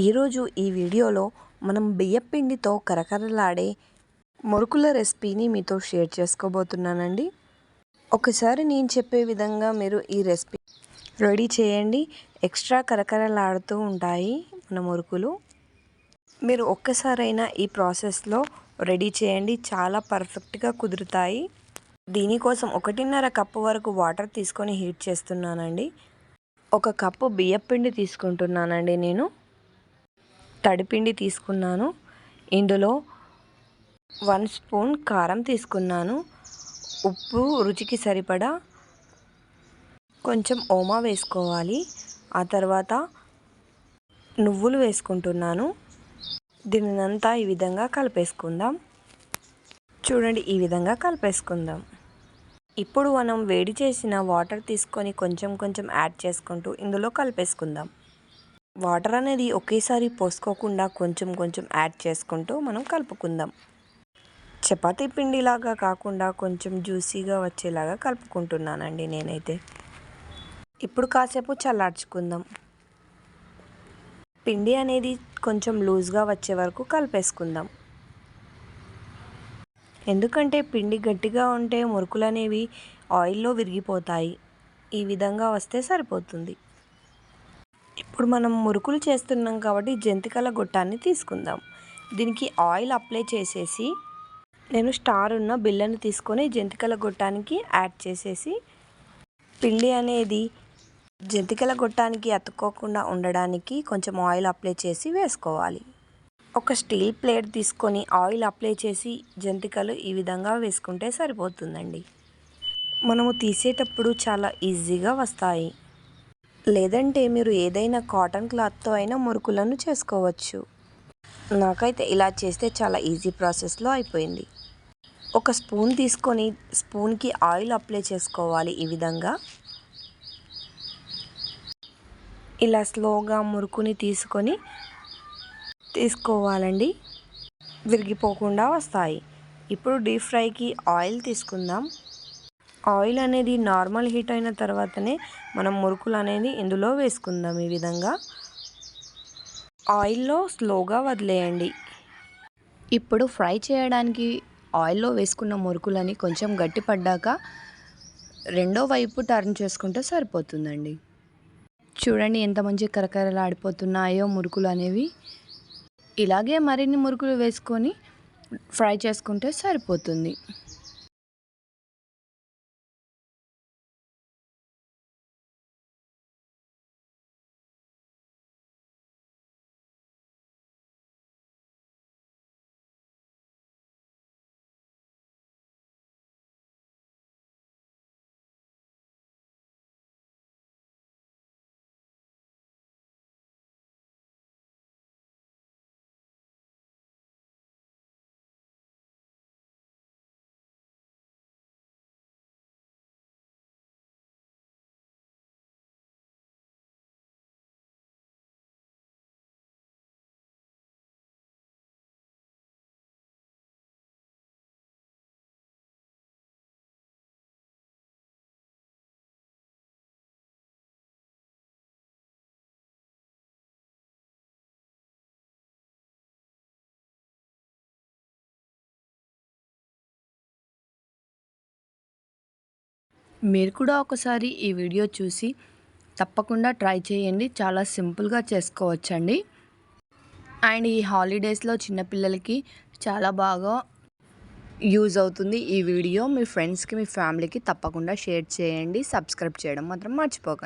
ఈరోజు ఈ వీడియోలో మనం బియ్యపిండితో కరకరలాడే మురుకుల రెసిపీని మీతో షేర్ చేసుకోబోతున్నానండి. ఒకసారి నేను చెప్పే విధంగా మీరు ఈ రెసిపీ రెడీ చేయండి. ఎక్స్ట్రా కరకరలాడుతూ ఉంటాయి మన మురుకులు. మీరు ఒక్కసారైనా ఈ ప్రాసెస్లో రెడీ చేయండి. చాలా పర్ఫెక్ట్గా కుదురుతాయి. దీనికోసం ఒకటిన్నర కప్పు వరకు వాటర్ తీసుకొని హీట్ చేస్తున్నానండి. ఒక కప్పు బియ్యపిండి తీసుకుంటున్నానండి నేను. తడిపిండి తీసుకున్నాను. ఇందులో వన్ స్పూన్ కారం తీసుకున్నాను. ఉప్పు రుచికి సరిపడా కొంచెం ఓమా వేసుకోవాలి. ఆ తర్వాత నువ్వులు వేసుకుంటున్నాను. దీనినంతా ఈ విధంగా కలిపేసుకుందాం. చూడండి ఈ విధంగా కలిపేసుకుందాం. ఇప్పుడు మనం వేడి చేసిన వాటర్ తీసుకొని కొంచెం కొంచెం యాడ్ చేసుకుంటూ ఇందులో కలిపేసుకుందాం. వాటర్ అనేది ఒకేసారి పోసుకోకుండా కొంచెం కొంచెం యాడ్ చేసుకుంటూ మనం కలుపుకుందాం. చపాతీ పిండిలాగా కాకుండా కొంచెం జ్యూసీగా వచ్చేలాగా కలుపుకుంటున్నానండి నేనైతే. ఇప్పుడు కాసేపు చల్లార్చుకుందాం. పిండి అనేది కొంచెం లూజ్గా వచ్చే వరకు కలిపేసుకుందాం. ఎందుకంటే పిండి గట్టిగా ఉంటే మురుకులు అనేవి ఆయిల్లో విరిగిపోతాయి. ఈ విధంగా వస్తే సరిపోతుంది. ఇప్పుడు మనం మురుకులు చేస్తున్నాం కాబట్టి జంతికల గొట్టాన్ని తీసుకుందాం. దీనికి ఆయిల్ అప్లై చేసేసి నేను స్టార్ ఉన్న బిల్లను తీసుకొని జంతికల గొట్టానికి యాడ్ చేసేసి పిండి అనేది జంతికల గొట్టానికి అతుక్కోకుండా ఉండడానికి కొంచెం ఆయిల్ అప్లై చేసి వేసుకోవాలి. ఒక స్టీల్ ప్లేట్ తీసుకొని ఆయిల్ అప్లై చేసి జంతికలు ఈ విధంగా వేసుకుంటే సరిపోతుందండి. మనము తీసేటప్పుడు చాలా ఈజీగా వస్తాయి. లేదంటే మీరు ఏదైనా కాటన్ క్లాత్తో అయినా మురుకులను చేసుకోవచ్చు. నాకైతే ఇలా చేస్తే చాలా ఈజీ ప్రాసెస్లో అయిపోయింది. ఒక స్పూన్ తీసుకొని స్పూన్కి ఆయిల్ అప్లై చేసుకోవాలి ఈ విధంగా. ఇలా స్లోగా మురుకుని తీసుకొని తీసుకోవాలండి. విరిగిపోకుండా వస్తాయి. ఇప్పుడు డీప్ ఫ్రైకి ఆయిల్ తీసుకుందాం. ఆయిల్ అనేది నార్మల్ హీట్ అయిన తర్వాతనే మనం మురుకులు అనేది ఇందులో వేసుకుందాం ఈ విధంగా. ఆయిల్లో స్లోగా వదిలేయండి. ఇప్పుడు ఫ్రై చేయడానికి ఆయిల్లో వేసుకున్న మురుకులని కొంచెం గట్టిపడ్డాక రెండో వైపు టర్న్ చేసుకుంటే సరిపోతుందండి. చూడండి ఎంత మంచి కరకరలాడిపోతున్నాయో మురుకులు అనేవి. ఇలాగే మరిన్ని మురుకులు వేసుకొని ఫ్రై చేసుకుంటే సరిపోతుంది. మీరు కూడా ఒకసారి ఈ వీడియో చూసి తప్పకుండా ట్రై చేయండి. చాలా సింపుల్గా చేసుకోవచ్చండి. అండ్ ఈ హాలిడేస్లో చిన్నపిల్లలకి చాలా బాగా యూజ్ అవుతుంది ఈ వీడియో. మీ ఫ్రెండ్స్కి మీ ఫ్యామిలీకి తప్పకుండా షేర్ చేయండి. సబ్స్క్రైబ్ చేయడం మాత్రం మర్చిపోకండి